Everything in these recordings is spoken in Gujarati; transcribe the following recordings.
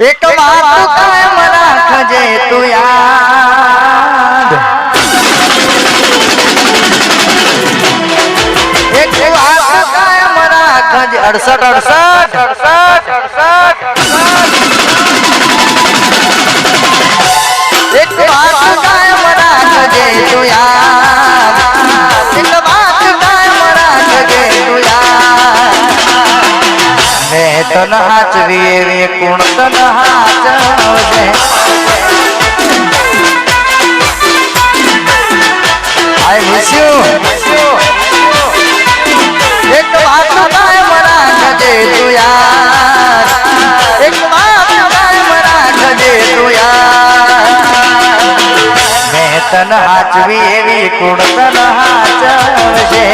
एक बात तो तुम्हें मना खजे तू याद। एक बात तो तुम्हें मना खजे, अड़सठ अड़सठ। अड़सठ अड़सठ एक बात तुम्हें मना खजे तू याद। एक बात तुम्हें मना खजे तू याद। मैं तो नाच भी તન હાચવી એવી કુણ તન હાચવજે.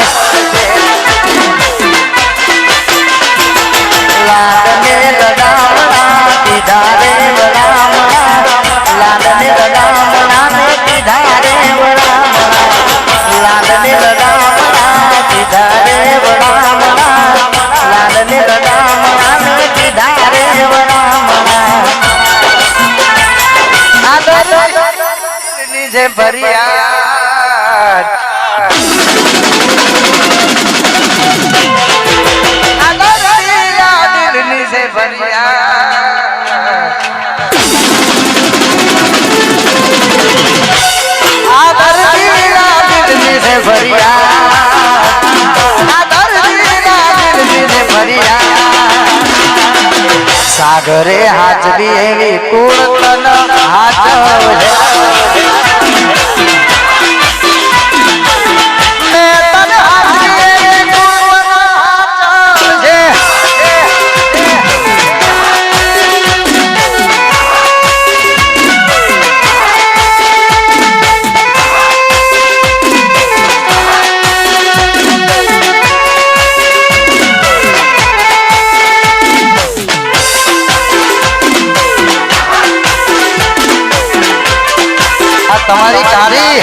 ફરિયાદ. દિલની જે ફરિયાદ. દિલની જે ફરિયાદ. ફરિયાદ. સાગરે હાજરી એવી કુળ તન હાચવજે તમારી કારી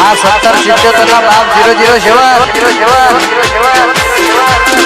આ સત્તર સિત્યોતેર ના બાપ જીરો જીરો સેવા જીરો સેવા જીરો સેવા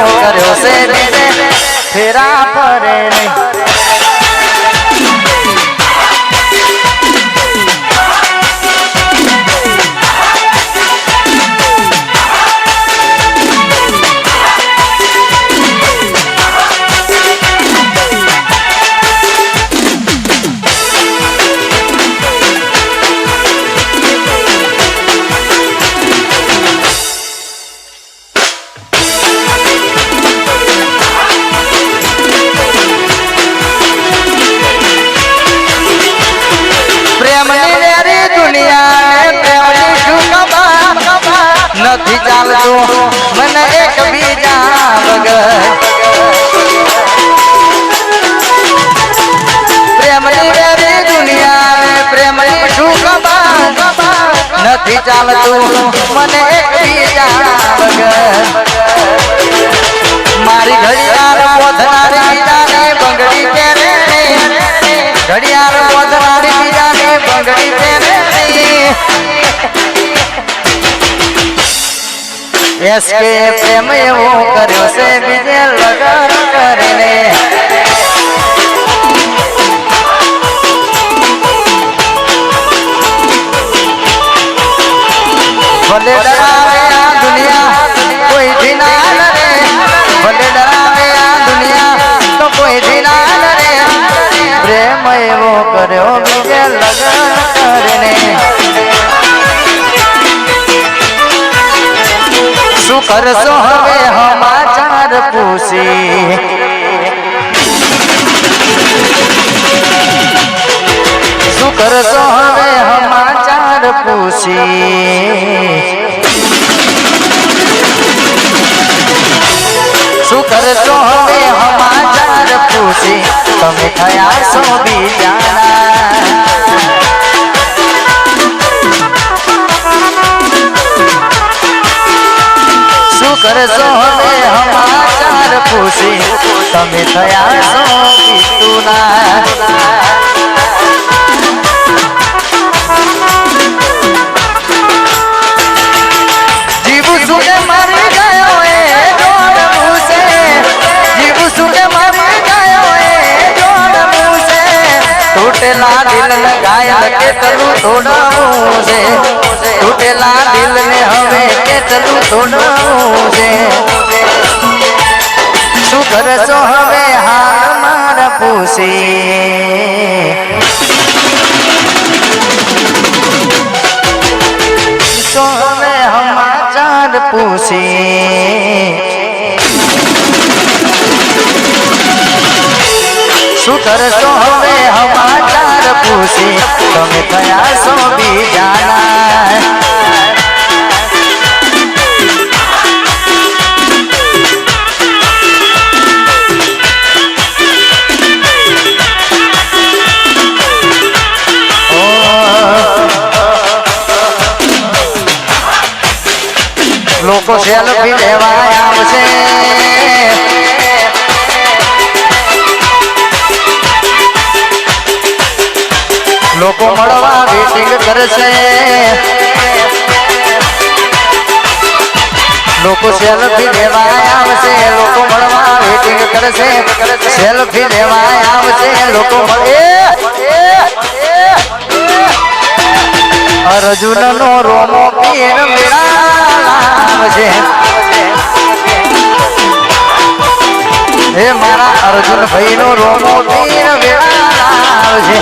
કર્યો છે ફેરા પડે નહીં. મને એક બીજા વગર. પ્રેમની વેરી દુનિયા ખબર નથી ચાલતું. મને એક બીજા વગર. મારી ઘડિયાળ પોધનારી બીજાને બંગડી પહેરે. ઘડિયાળ પોધનારી બીજાને બંગડી પહેરે એસકે પ્રેમ એવો કર્યો છે બીજે લગન કરીને. ભલે परसों में हमाचार पूछे शुक्र सोहवे हमाचार पूछे शुक्र सोहवे हमाचार पूछे तमें थया सो भी जा શું કરશો હવે સમાચાર પૂછી તમે થયા છો બીતુના તૂટેલા દિલ ને ઘાયલ કેટલું તોડવું છે તૂટેલા દિલ ને હવે કેટલું તોડવું છે શું કરશો હવે હાલ મારા પૂછી તો હવે સમાચાર પૂછી શું કરશો હવે સમાચાર પૂછી તમે થયા છો બીજાના લોકો સેલ્ફી લેવા લોકો મળવા વેટિંગ કરશે લોકો સેલ્ફી લેવા આવશે, લોકો મળવા વેટિંગ કરશે સેલ્ફી લેવા આવશે, લોકો મળે. અર્જુન નો રોમો પીર મેળાવશે હે મારા અર્જુન ભાઈ નો રોમો પીર મેળાવશે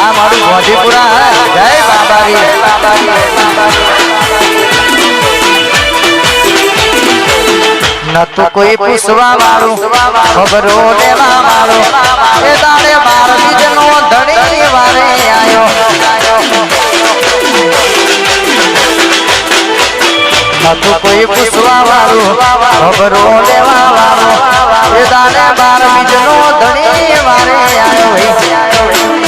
આ મારું ગોધીપુરા જય બાબારી નતું કોઈ પૂછવા વાળું ખબરો લેવા વાળો એ દાડે બાર બીજનો ધણી વારે આયો નતું કોઈ પૂછવા વાળું ખબરો લેવા વાળો એ દાડે બાર બીજનો ધણી વારે આયો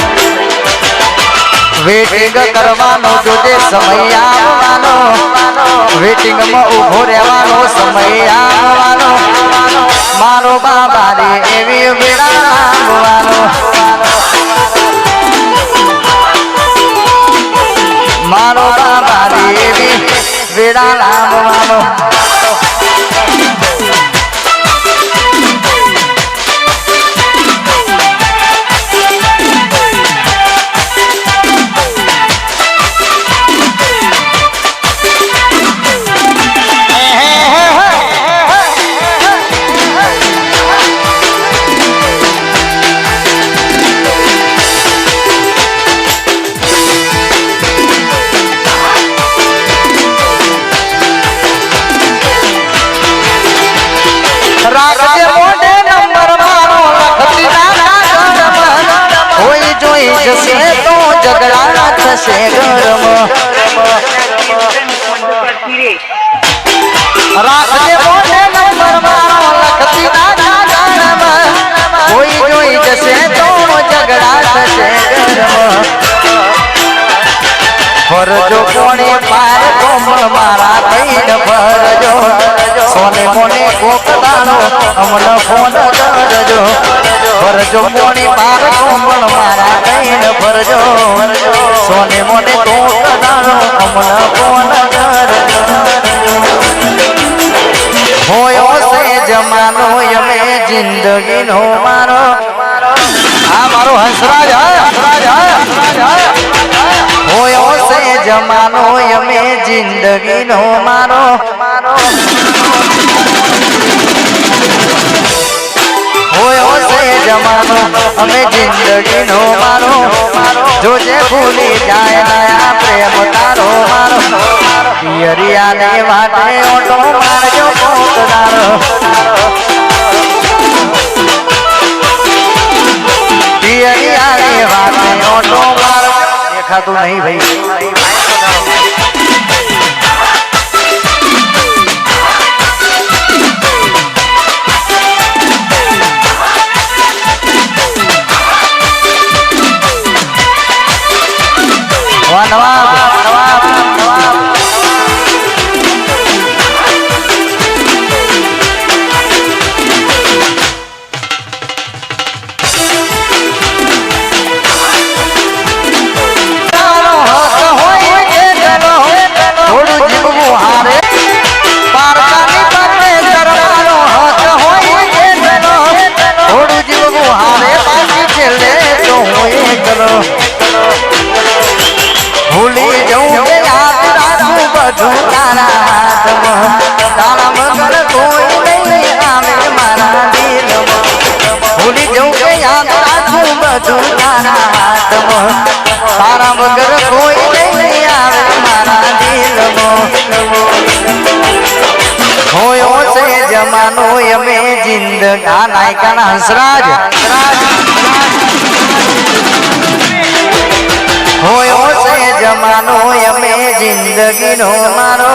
વેટિંગ કરવાનો જોજે સમય આવવાનો. વેટિંગમાં ઊભો રહેવાનો સમય આવવાનો. મારો બાબા રે એવી વેળા લાગવાનો. જશે તો ઝઘડા થશે ઘરમાં રાખજે મોઢે નંબર મારો લખતી ના કાગળમાં. કોઈ જોઈ જશે તો ઝઘડા થશે ગરમ. ફરજો કોણે પાર કોમળ મારા કઈન ફરજો. સોને મોને કોકડાનો અમલ ફોન કરજો. ભરજો મોની મારા કમળ મારા ભરજો. સોને મોને તો કદારો કમળ કોન હોયો સે જમાનો યમે જિંદગીનો મારો. આ મારો હંસરાજ, હા હંસરાજ, હા હોયો સે જમાનો યમે જિંદગીનો મારો મારો. જમાનો અમે જિંદગીનો મારો. જોજે ભૂલી જાય નયા પ્રેમ તારો મારો. પિયરિયાને વાટે ઓટો મારજો પોતદારો પિયરિયાને વાટે ઓટો મારજો. દેખાતું નહીં ભાઈ. 不的 નો અમે જિંદગા નાયકાના હંસરાજ. હોય જમાનો અમે જિંદગી જિંદગીનો મારો